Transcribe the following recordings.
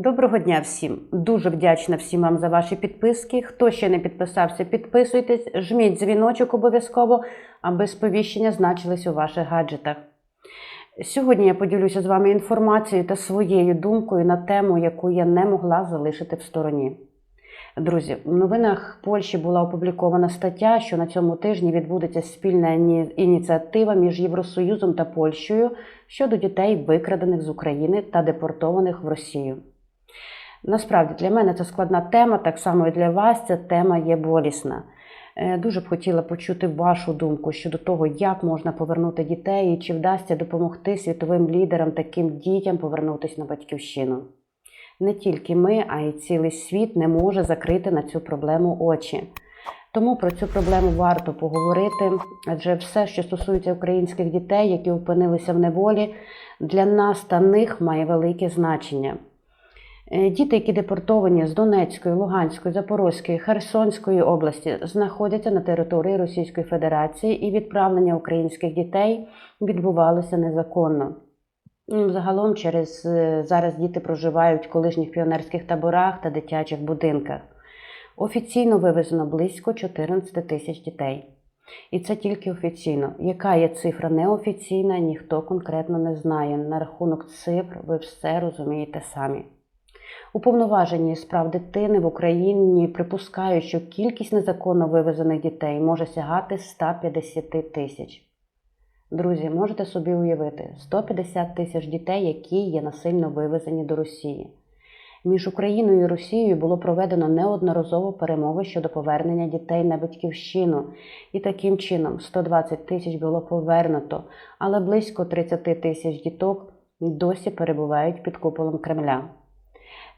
Доброго дня всім! Дуже вдячна всім вам за ваші підписки. Хто ще не підписався, підписуйтесь, жміть дзвіночок обов'язково, аби сповіщення значились у ваших гаджетах. Сьогодні я поділюся з вами інформацією та своєю думкою на тему, яку я не могла залишити в стороні. Друзі, в новинах Польщі була опублікована стаття, що на цьому тижні відбудеться спільна ініціатива між Євросоюзом та Польщею щодо дітей, викрадених з України та депортованих в Росію. Насправді для мене це складна тема, так само і для вас ця тема є болісна. Е, Дуже б хотіла почути вашу думку щодо того, як можна повернути дітей і чи вдасться допомогти світовим лідерам таким дітям повернутися на батьківщину. Не тільки ми, а й цілий світ не може закрити на цю проблему очі. Тому про цю проблему варто поговорити, адже все, що стосується українських дітей, які опинилися в неволі, для нас та них має велике значення. Е, Діти, які депортовані з Донецької, Луганської, Запорозької, Херсонської області, знаходяться на території Російської Федерації і відправлення українських дітей відбувалося незаконно. Загалом через е, зараз діти проживають в колишніх піонерських таборах та дитячих будинках. Офіційно вивезено близько 14 тисяч дітей. І це тільки офіційно. Яка є цифра неофіційна, ніхто конкретно не знає. На рахунок цифр ви все розумієте самі. Уповноважені з прав дитини в Україні припускають, що кількість незаконно вивезених дітей може сягати 150 тисяч. Друзі, можете собі уявити 150 тисяч дітей, які є насильно вивезені до Росії. Між Україною і Росією було проведено неодноразово перемови щодо повернення дітей на батьківщину, і таким чином 120 тисяч було повернуто, але близько 30 тисяч діток досі перебувають під куполом Кремля.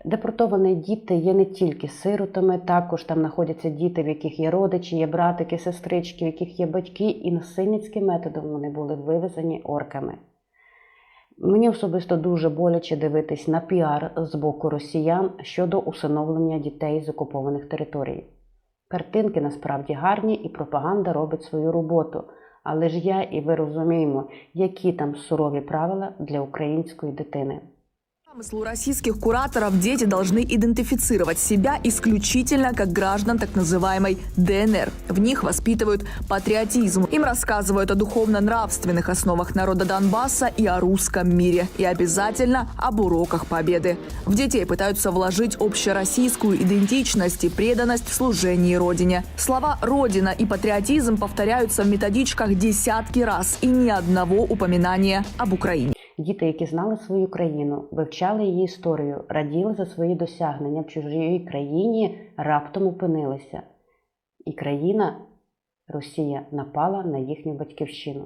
Депортовані діти є не тільки сиротами, також там знаходяться діти, в яких є родичі, є братики, сестрички, в яких є батьки, і насильницьким методом вони були вивезені орками. Мені особисто дуже боляче дивитись на піар з боку росіян щодо усиновлення дітей з окупованих територій. Картинки насправді гарні, і пропаганда робить свою роботу. Але ж я і ви розуміємо, які там сурові правила для української дитини. Замыслу российских кураторов дети должны идентифицировать себя исключительно как граждан так называемой ДНР. В них воспитывают патриотизм. Им рассказывают о духовно-нравственных основах народа Донбасса и о русском мире. И обязательно об уроках победы. В детей пытаются вложить общероссийскую идентичность и преданность в служении Родине. Слова «Родина» и «патриотизм» повторяются в методичках десятки раз и ни одного упоминания об Украине. Діти, які знали свою країну, вивчали її історію, раділи за свої досягнення в чужій країні, раптом опинилися. І країна Росія напала на їхню батьківщину.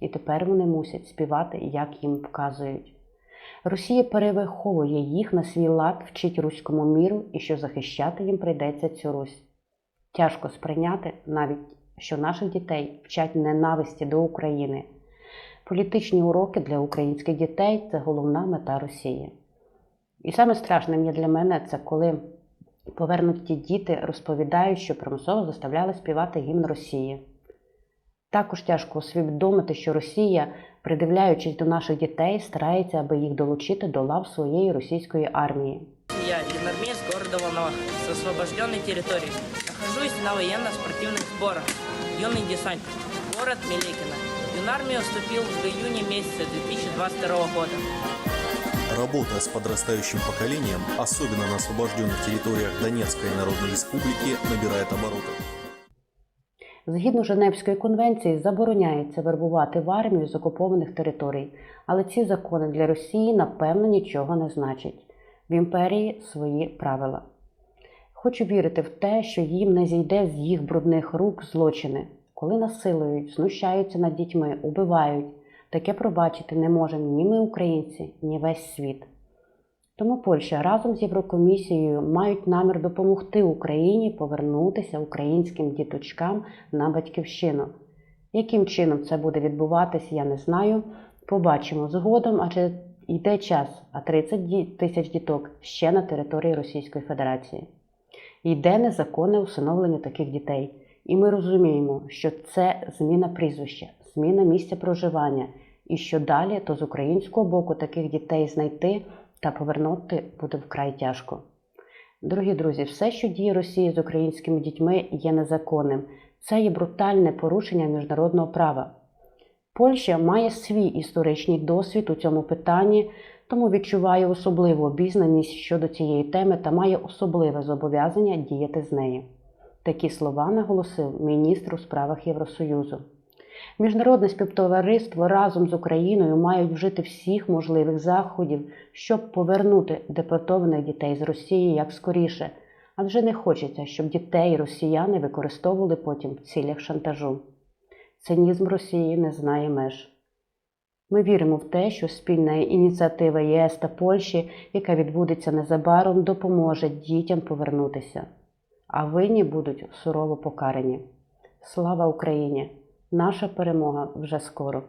І тепер вони мусять співати, як їм вказують. Росія перевиховує їх на свій лад, вчить руському міру і що захищати їм прийдеться цю Русь. Тяжко сприйняти навіть, що наших дітей вчать ненависті до України. Політичні уроки для українських дітей це головна мета Росії. І саме страшним є для мене це коли повернуті діти розповідають, що примусово заставляли співати гімн Росії. Також тяжко усвідомити, що Росія, придивляючись до наших дітей, старається, аби їх долучити до лав своєї російської армії. Я единармеец города Волновах с освобожденной территории. Нахожусь на военно-спортивных сборах. Юный десантник. Город Меликино. В юнармию вступил в июне месяце 2022 года. Работа с подрастающим поколением, особенно на освобожденных территориях Донецкой Народной Республики, набирает обороты. Згідно Женевської конвенції, забороняється вербувати в армію з окупованих територій, але ці закони для Росії напевно нічого не значать. В імперії свої правила. Хочу вірити в те, що їм не зійде з їх брудних рук злочини, коли насилують, знущаються над дітьми, убивають. Таке пробачити не можемо ні ми, українці, ні весь світ. Тому Польща разом з Єврокомісією мають намір допомогти Україні повернутися українським діточкам на батьківщину. Яким чином це буде відбуватись, я не знаю. Побачимо згодом, адже йде час, а 30 тисяч діток ще на території Російської Федерації. Йде незаконне усиновлення таких дітей. І ми розуміємо, що це зміна прізвища, зміна місця проживання, і що далі, то з українського боку таких дітей знайти та повернути буде вкрай тяжко. Дорогі друзі, все, що діє Росія з українськими дітьми, є незаконним. Це є брутальне порушення міжнародного права. Польща має свій історичний досвід у цьому питанні, тому відчуває особливу обізнаність щодо цієї теми та має особливе зобов'язання діяти з нею. Такі слова наголосив міністр у справах Євросоюзу. Міжнародне співтовариство разом з Україною мають вжити всіх можливих заходів, щоб повернути депортованих дітей з Росії як скоріше, адже не хочеться, щоб дітей росіяни використовували потім в цілях шантажу. Цинізм Росії не знає меж. Ми віримо в те, що спільна ініціатива ЄС та Польщі, яка відбудеться незабаром, допоможе дітям повернутися, а винні будуть сурово покарані. Слава Україні! Наша перемога вже скоро.